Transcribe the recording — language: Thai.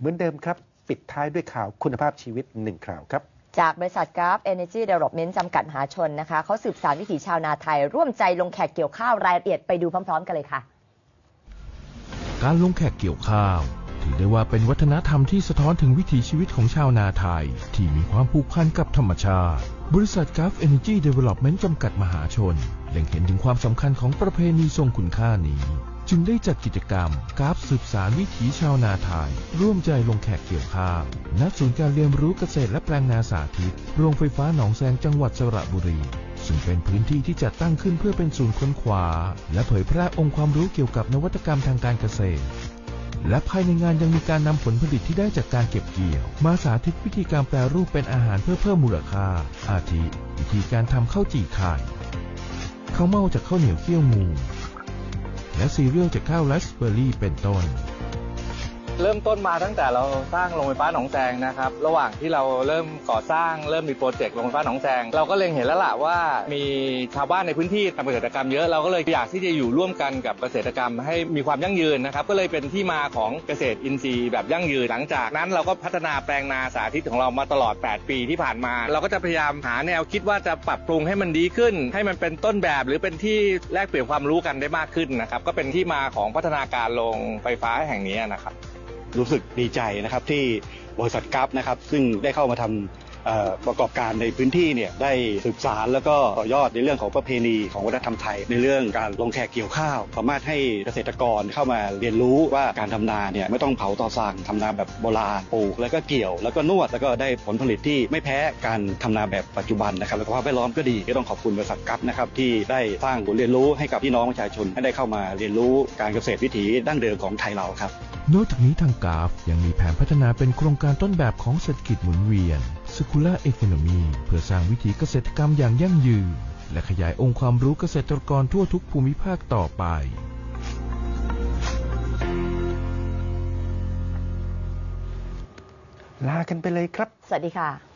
เหมือนเดิมครับ ปิดท้ายด้วยข่าวคุณภาพชีวิตหนึ่งข่าวครับจากบริษัทกราฟ Energy Development จำกัดมหาชนนะคะเขาสืบสารวิถีชาวนาไทย ร่วมใจลงแขกเกี่ยวข้าวรายละเอียดไปดูพร้อม ๆ กันเลยค่ะ การลงแขกเกี่ยวข้าว ถือได้ว่าเป็นวัฒนธรรมที่สะท้อนถึงวิถีชีวิตของชาวนาไทย ที่มีความผูกพันกับธรรมชาติ บริษัท g u f Energy Development จำกัดมหาชนเล็งเห็นถึงความสำคัญของประเพณีทรงคุณค่านี้ จึงได้จัดกิจกรรมกราฟสืบสารวิถีชาวนาไทย ร่วมใจลงแขกเกี่ยวข้าวณศูนย์การเรียนรู้เกษตรและแปลงนาสาธิต โรงไฟฟ้าหนองแซงจังหวัดสระบุรีซึ่งเป็นพื้นที่ที่จัดตั้งขึ้นเพื่อเป็นศูนย์ค้นคว้า และเผยแพร่องค์ความรู้เกี่ยวกับนวัตกรรมทางการเกษตร และภายในงานยังมีการนำผลผลิตที่ได้จากการเก็บเกี่ยว มาสาธิตวิธีการแปรรูปเป็นอาหารเพื่อเพิ่มมูลค่า อาทิวิธีการทำข้าวจี่ไข่ข้าวเม่าจากข้าวเหนียวเคี่ยวงูและซีเรียลจากข้าวไรซ์เบอร์รี่เป็นต้น เริ่มต้นมาตั้งแต่เราสร้างโรงไฟฟ้าหนองแซงนะครับ ระหว่างที่เราเริ่มก่อสร้างเริ่มมีโปรเจกต์โรงไฟฟ้าหนองแซงเราก็เล็งเห็นแล้วล่ะว่ามีชาวบ้านในพื้นที่ทำเกษตรกรรมเยอะเราก็เลยอยากที่จะอยู่ร่วมกันกับเกษตรกรรมให้มีความยั่งยืนนะครับ ก็เลยเป็นที่มาของเกษตรอินทรีย์แบบยั่งยืนหลังจากนั้นเราก็พัฒนาแปลงนาสาธิตของเรามาตลอด 8 ปีที่ผ่านมา เราก็จะพยายามหาแนวคิดว่าจะปรับปรุงให้มันดีขึ้น ให้มันเป็นต้นแบบหรือเป็นที่แลกเปลี่ยนความรู้กันได้มากขึ้นนะครับก็เป็นที่มาของพัฒนาการโรงไฟฟ้าแห่งนี้นะครับ รู้สึกดีใจนะครับที่บริษัทกัฟนะครับซึ่งได้เข้ามาทำเอ่อ ประกอบการในพื้นที่เนี่ยได้สืบสารแล้วก็ต่อยอดในเรื่องของประเพณีของวัฒนธรรมไทย ในเรื่องการลงแขกเกี่ยวข้าว สามารถให้เกษตรกรเข้ามาเรียนรู้ว่าการทำนาเนี่ยไม่ต้องเผาต่อสั่งทำนาแบบโบราณปลูกแล้วก็เกี่ยว แล้วก็นวดแล้วก็ได้ผลผลิตที่ไม่แพ้การทำนาแบบปัจจุบันนะครับแล้วก็ภาพแวดล้อมก็ดีก็ต้องขอบคุณบริษัทกัฟนะครับที่ได้สร้างบทเรียนรู้ให้กับพี่น้องประชาชนให้ได้เข้ามาเรียนรู้การเกษตรวิถีดั้งเดิมของไทยเราครับนอกจากนี้ทางกราฟยังมีแผนพัฒนาเป็นโครงการต้นแบบของเศรษฐกิจหมุนเวียน Circular Economy เพื่อสร้างวิถีเกษตรกรรมอย่างยั่งยืน และขยายองค์ความรู้เกษตรกรทั่วทุกภูมิภาคต่อไป ลากันไปเลยครับ สวัสดีค่ะ